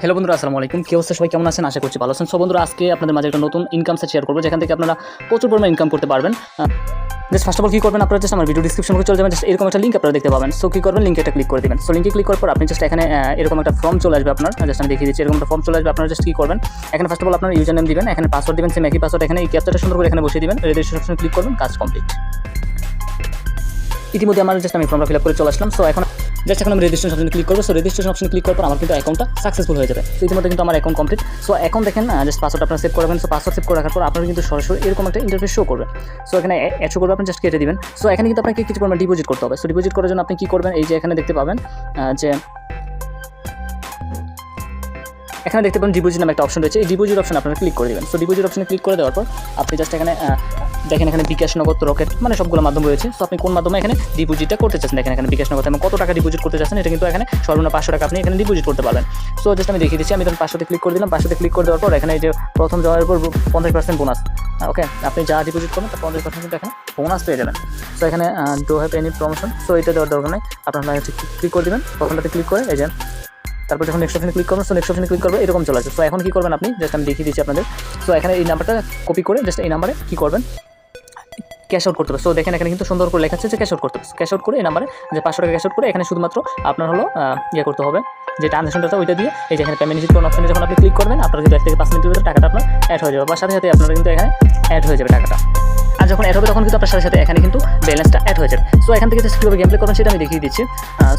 Hello বন্ধুরা, আসসালামু আলাইকুম। কি অবস্থা? সবাই কেমন আছেন? আশা করছি ভালো আছেন। সব বন্ধুরা, আজকে আপনাদের মাঝে একটা নতুন ইনকাম সেট শেয়ার করব, যেখান থেকে আপনারা প্রচুর পরিমাণে ইনকাম করতে পারবেন। জাস্ট ফার্স্ট অফ অল কী করবেন আপনারা? জাস্ট আমার ভিডিও ডিসক্রিপশন চলে যাবেন। জাস্ট এরকম একটা লিঙ্ক আপনারা দেখতে পাবেন। সো কী করবেন? লিঙ্কে একটা ক্লিক করে দেবেন। সো লিঙ্কে ক্লিক করার পর আপনি জাস্ট এখানে এরকম একটা ফর্ম চলে আসবে আপনার। জাস্ট আমি দেখিয়ে দিচ্ছি, এরকম একটা ফর্ম চলে আসবে, আপনারা জাস্ট কী করবেন? এখানে ফার্স্ট অফ অল আপনার ইউজার নেম দিবেন, এখানে পাসওয়ার্ড দিবেন সেম একই পাসওয়ার্ড এখানে এই ক্যাপচারটা সুন্দর করে এখানে বসিয়ে দিবেন। রেজিস্ট্রেশন ক্লিক করবেন, কাজ কমপ্লিট ইতিমধ্যে আমার জাস্ট আমি ফর্মটা ফিল আপ করে চলে আসলাম। সো এখন জাস্ট এখন আমি রেজিস্ট্রেশন অপশন ক্লিক করব। সো রেজিস্ট্রেশন অপশন ক্লিক করার পর আমার কিন্তু অ্যাকাউন্টটা সাকসেসফুল হয়ে যাবে। তো ইতিমধ্যে কিন্তু আমার অ্যাকাউন্ট কমপ্লিট সো এখন দেখেন জাস্ট পাসওয়ার্ড আপনার সেভ করবেন। সো পাসওয়ার্ড সেভ করে রাখার পর আপনার কিন্তু সরাসরি এরকম একটা ইন্টারফেস শো করবে সো এখানে শো করবে। আপনি জাস্ট কেটে দিবেন। সো এখানে কিন্তু আপনাকে কিছু পরিমাণ ডিপোজিট করতে হবে। সো ডিপোজিট করার জন্য আপনি কী করবেন? এই যে এখানে দেখতে পাবেন যে এখানে দেখতে পাবেন ডিপোজিট নামে একটা অপশন রয়েছে। এই ডিপোজিট অপশন আপনারা ক্লিক করে দেবেন। সো ডিপোজিট অপশনে ক্লিক করে দেওয়ার পর আপনি জাস্ট এখানে দেখেন এখানে বিকাশ নগদ রকেট মানে সবগুলো মাধ্যম রয়েছে। সো আপনি কোন মাধ্যমে এখানে ডিপোজিটটা করতে চাচ্ছেন? দেখেন এখানে বিকাশ নগদ, এবং কত টাকা ডিপোজিট করতে চাচ্ছেন? এটা কিন্তু এখানে সর্বনিম্ন পাঁচশো টাকা আপনি এখানে ডিপোজিট করতে পারবেন। সো জাস্ট আমি দেখিয়ে দিচ্ছি। আমি তখন পাঁচশোতে ক্লিক করে দিলাম। পাঁচশোতে ক্লিক করে দেওয়ার পর এখানে যে প্রথম যাওয়ার পর পঞ্চাশ পার্সেন্ট বোনাস ওকে আপনি যা ডিপোজিট করবেন, তার পঞ্চাশ পার্সেন্ট এখানে বোনাস পেয়ে যাবেন। সো এখানে do have any promotion so এটা দেওয়ার দরকার নেই। আপনারা ক্লিক করে দেবেন। প্রথমটাতে ক্লিক করে, এই যে তারপর যখন নেক্সট অপশনে ক্লিক করবেন সো নেক্সট অপশনে ক্লিক করবে এরকম চলে আসবে। সো এখন কী করবেন আপনি? জাস্ট আমি দেখিয়ে দিচ্ছি আপনাদের। সো এখানে এই নাম্বারটা কপি করে জাস্ট এই নাম্বারে কী করবেন? ক্যাশ আউট করতে হবে। সো দেখেন এখানে কিন্তু সুন্দর করে লেখা আছে যে ক্যাশ আউট করতে হবে। ক্যাশ আউট করে এই নাম্বারে যে পাঁচশো টাকা ক্যাশ আউট করে এখানে শুধুমাত্র আপনার হলো ইয়ে করতে হবে। যে ট্রানজাকশনটা ওইটা দিয়ে এই যে এখানে পেমেন্ট রিসিভ কোন অপশনে যখন আপনি ক্লিক করবেন, আপনার কিন্তু এক থেকে পাঁচ মিনিটের ভিতরে টাকাটা আপনার অ্যাড হয়ে যাবে। বা সাথে সাথে আপনার কিন্তু এখানে অ্যাড হয়ে যাবে টাকাটা। আর যখন অ্যাড হবে, তখন কিন্তু আপনার সাথে সাথে এখানে কিন্তু ব্যালেন্সটা অ্যাড হয়ে যাবে। সো এখান থেকে জাস্ট কীভাবে গেম প্লে করবেন সেটা আমি দেখিয়ে দিচ্ছি।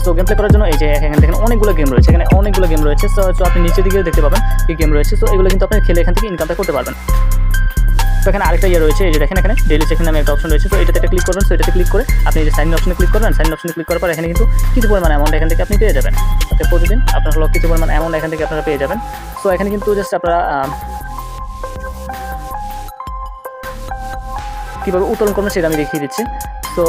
সো গেম প্লে করার জন্য এই যে এখানে দেখেন অনেকগুলো গেম রয়েছে। এখানে অনেকগুলো গেম রয়েছে। সো সো আপনি নিচের দিকে দেখতে পাবেন কি গেম রয়েছে। সো এগুলো কিন্তু আপনি খেলে এখান থেকে ইনকামটা করতে পারবেন। তো এখানে আরেকটা ইয়ে রয়েছে। এই যে দেখেন এখানে ডেলি চেকিং নামে একটা অপশন রয়েছে। তো এটাতে একটা ক্লিক করবেন। তো এটাতে ক্লিক করে আপনি যে সাইন অপশনে ক্লিক করবেন। সাইন অপশনে ক্লিক করার পর এখানে কিন্তু কিছু পরিমাণ অ্যামাউন্ট এখান থেকে আপনি পেয়ে যাবেন। প্রতিদিন আপনার হলো কিছু পরিমাণ অ্যামাউন্ট এখান থেকে আপনারা পেয়ে যাবেন। সো এখানে কিন্তু জাস্ট আপনারা কীভাবে উত্তোলন করবেন সেটা আমি দেখিয়ে দিচ্ছি। তো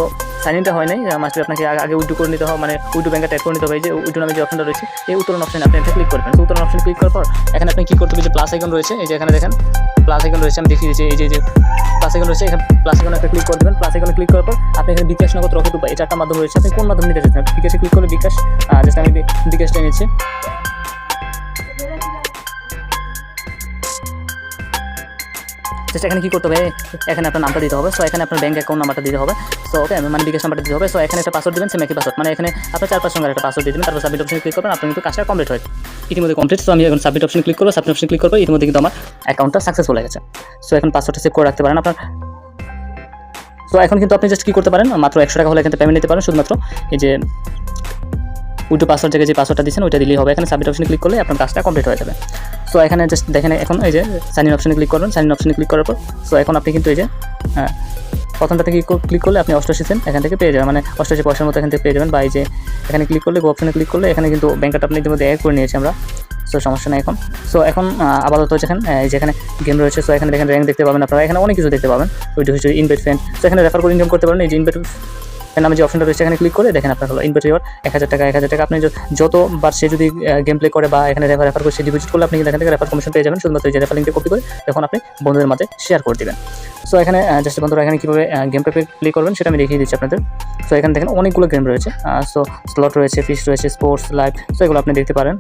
সাইন ইনটা হয় নাই মাস্টার আপনাকে আগে- উইড্রো করে নিতে হবে মানে উইড্রো ব্যাংকে ট্যাগ করে নিতে হবে যে উইড্রো নামে যে অপশনটা রয়েছে, এই উত্তোলন অপশনে আপনি এটা ক্লিক করবেন। উত্তোলন অপশনে ক্লিক করার পর, এখানে আপনি কী করতে হবে যে প্লাস আইকন রয়েছে, এই যে এখানে দেখেন প্লাস আইকন রয়েছে, আমি দেখিয়ে দিচ্ছি, এই যে যে প্লাস আইকন রয়েছে, এখানে প্লাস আইকনে একটা ক্লিক করে দেবেন। প্লাস আইকনে ক্লিক করার পর, আপনি এখানে বিকাশ নগদ রকেট উপায় এই চারটা মাধ্যম রয়েছে, আপনি কোন মাধ্যমে নিতে চাচ্ছেন? বিকাশে ক্লিক করে বিকাশ জাস্ট আমি বিকাশটা নিচ্ছি জাস্ট এখানে কী করতে হবে? এখানে আপনার নামটা দিতে হবে। সো এখানে আপনার ব্যাঙ্ক অ্যাকাউন্ট নাম্বারটা দিতে হবে। সো ওকে মানে বিকাশ নাম্বারটা দিতে হবে। সো এখানে একটা পাসওয়ার্ড দেবেন সেম একই পাসওয়ার্ড মানে এখানে আপনার চার পাঁচ সঙ্গে একটা পাসওয়ার্ড দিয়ে দেবেন। তারপর সাবমিট অপশনে ক্লিক করবেন। আপনার কিন্তু কাজটা কমপ্লিট হয় ইতিমধ্যে কমপ্লিট সো আমি এখন সাবমিট অপশন ক্লিক করব। সাবমিট অপশন ক্লিক করব। ইতিমধ্যে কিন্তু আমার অ্যাকাউন্টটা সাকসেসফুল হয়ে গেছে। সো এখন পাসওয়ার্ডটা সেভ করে রাখতে পারেন আপনার। সো এখন কিন্তু আপনি জাস্ট কী করতে পারেন? মাত্র একশো টাকা হলে এখানে পেমেন্ট নিতে পারেন। শুধুমাত্র এই যে উইটো পাসওয়ার্ড জায়গায় যে পাসওয়ার্ডটা দিচ্ছেন ওইটা দিলেই হবে। এখানে সাবমিট অপশনে ক্লিক করলে আপনার কাজটা কমপ্লিট হয়ে যাবে। সো এখানে জাস্ট দেখেন এখন এই যে সাইন ইন অপশনে ক্লিক করবেন। সাইন ইন অপশনে ক্লিক করার পর সো এখন আপনি কিন্তু এই যে হ্যাঁ, প্রথমটাতে কি ক্লিক করলে আপনি অষ্টআশি সেন্ট এখান থেকে পেয়ে যাবেন। মানে অষ্টআশি পয়সার মতো এখান থেকে পেয়ে যাবেন। বা এই যে এখানে ক্লিক করলে গো অপশনে ক্লিক করলে এখানে কিন্তু ব্যাংকটা আপনি ইতিমধ্যে অ্যাড করে নিয়েছি আমরা। সো সমস্যা নেই এখন। সো এখন আপাতত যেখানে যেখানে গেম রয়েছে। সো এখানে দেখেন র্যাঙ্ক দেখতে পাবেন আপনারা। এখানে অনেক কিছু দেখতে পাবেন। ওইটা হচ্ছে ইনভেট সো এখানে রেফার করে ইনকাম করতে পারেন। এই যে ইনভেট নামে যে অপশনটা রয়েছে, এখানে ক্লিক করে দেখেন আপনার হলো ইনভেট রিওয়ার্ড এক হাজার টাকা, এক হাজার টাকা। আপনি যতবার সে যদি গেম প্লে করে বা এখানে রেফার রেফার করে সে ডিপোজিট করলে আপনি কিন্তু এখান থেকে রেফার কমিশন পেয়ে যাবেন। শুধুমাত্র যে রেফার কপি করে তখন আপনি বন্ধুদের মাঝে শেয়ার করে দেবেন। সো এখানে জাস্ট বন্ধুরা, এখানে কীভাবে গেম প্লে করবেন সেটা আমি দেখিয়ে দিচ্ছি আপনাদের। সো এখানে দেখেন অনেকগুলো গেম রয়েছে। সো স্লট রয়েছে ফিস রয়েছে স্পোর্টস লাইভ সো এগুলো আপনি দেখতে পারেন।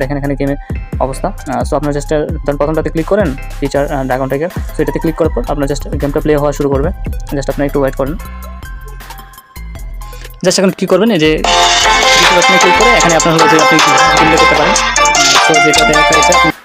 দেখেন এখানে গেমের অবস্থা। সো আপনার জাস্ট ধরেন প্রথমটাতে ক্লিক করেন ফিচার ড্রাগন টাইগার সো এটাতে ক্লিক করার পর আপনার জাস্ট গেমটা প্লে হওয়া শুরু করবে। জাস্ট আপনি একটু ওয়েট করেন। জাস্ট এখন কী করবেন, এই যে আপনি ক্লিক করে এখানে আপনার হলো যে আপনি করতে পারেন। তো যেটা দেখা